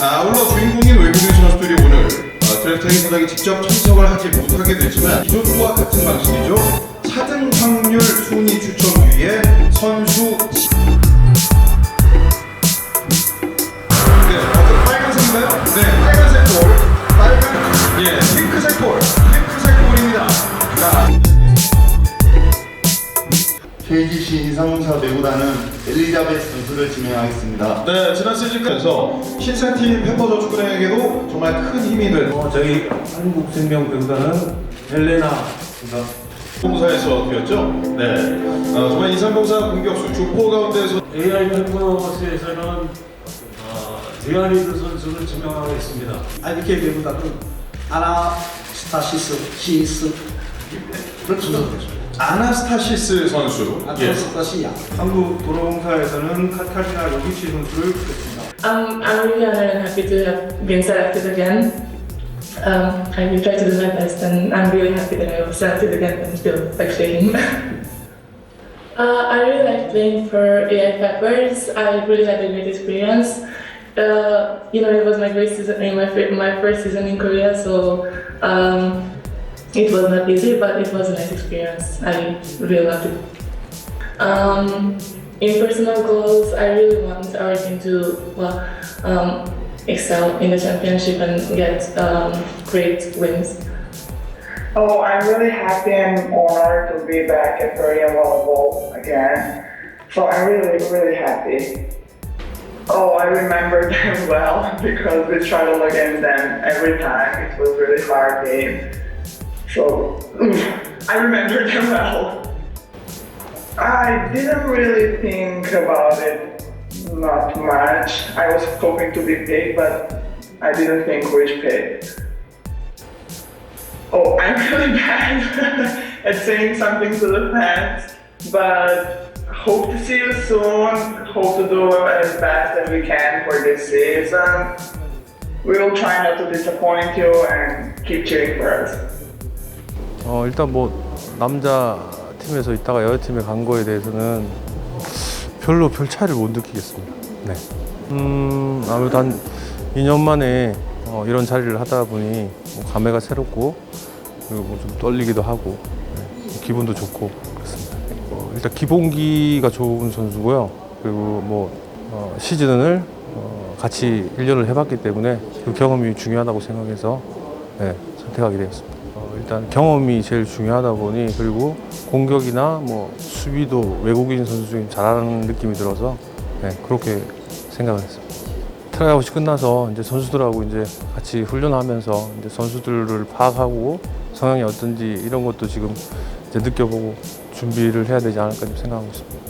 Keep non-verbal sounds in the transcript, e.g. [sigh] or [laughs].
아, 아울러 주인공인 외국인 선수들이 오늘 어, 드래프트 행사장에 직접 참석을 하지 못하게 되지만 기존과 같은 방식이죠. 4등 확률 순위 추첨 뒤에 선수 KGC 인상공사 배구단은 엘리자베스 선수를 지명하겠습니다. 네, 지난 시즌에서 신생팀 페퍼저축은행에게도 정말 큰 힘이 될 어, 저희 한국생명 배구단은 헬레나 입니다. 공사에서 뛰었죠. 네, 어, 정말 인상공사 공격수 주포 가운데서 AI 펜퍼스에서는 어, 디아리드 선수를 지명하겠습니다. IBK 배구단은 아나스타시스 히스 그렇죠. 아나스타시스 선수. 예. 아나스타시아 한국 도로공사에서는 카타리나 요기치 선수를 뽑겠습니다. Um, I'm really honored and happy to have been selected again. Um, I will try to do my best, and I'm really happy that I was selected again and feel like shaking. [laughs] uh, I really like playing for AI Peppers. I really had a great experience. Uh, you know, it was my first season, in my, fir- my first season in Korea, so um, it was not easy, but it was a nice experience. I really loved it. Um, in personal goals, I really want our team to well, um, excel in the championship and get um, great wins. Oh, I'm really happy and honored to be back at Korean volleyball again. So I'm really, really happy. Oh, I remember [laughs] them well because we struggled against them every time. It was really hard game. So I remember [laughs] them well. I didn't really think about it not much. I was hoping to be paid, but I didn't think which pick. Oh, [laughs] I'm really bad [laughs] at saying something to the fans, but hope to see you soon. Hope to do as best as we can for this season. We will try not to disappoint you and keep cheering for us. 어, 일단 뭐 남자 팀에서 있다가 여자 팀에 간 거에 대해서는 별로 별 차이를 못 느끼겠습니다. 네. 음, 아무래도 한 2년 만에 어, 이런 자리를 하다 보니 뭐 감회가 새롭고 그리고 뭐좀 떨리기도 하고 네, 기분도 좋고 그렇습니다. 어, 일단 기본기가 좋은 선수고요. 그리고 뭐 어, 시즌을 어, 같이 1년을 해봤기 때문에 그 경험이 중요하다고 생각해서 네, 선택하게 되었습니다. 어, 일단 경험이 제일 중요하다 보니 그리고 공격이나 뭐 수비도 외국인 선수 중에 잘하는 느낌이 들어서 네, 그렇게 생각을 했습니다. 트라이아웃이 끝나서 이제 선수들하고 이제 같이 훈련하면서 이제 선수들을 파악하고 성향이 어떤지 이런 것도 지금 이제 느껴보고 준비를 해야 되지 않을까 좀 생각하고 있습니다.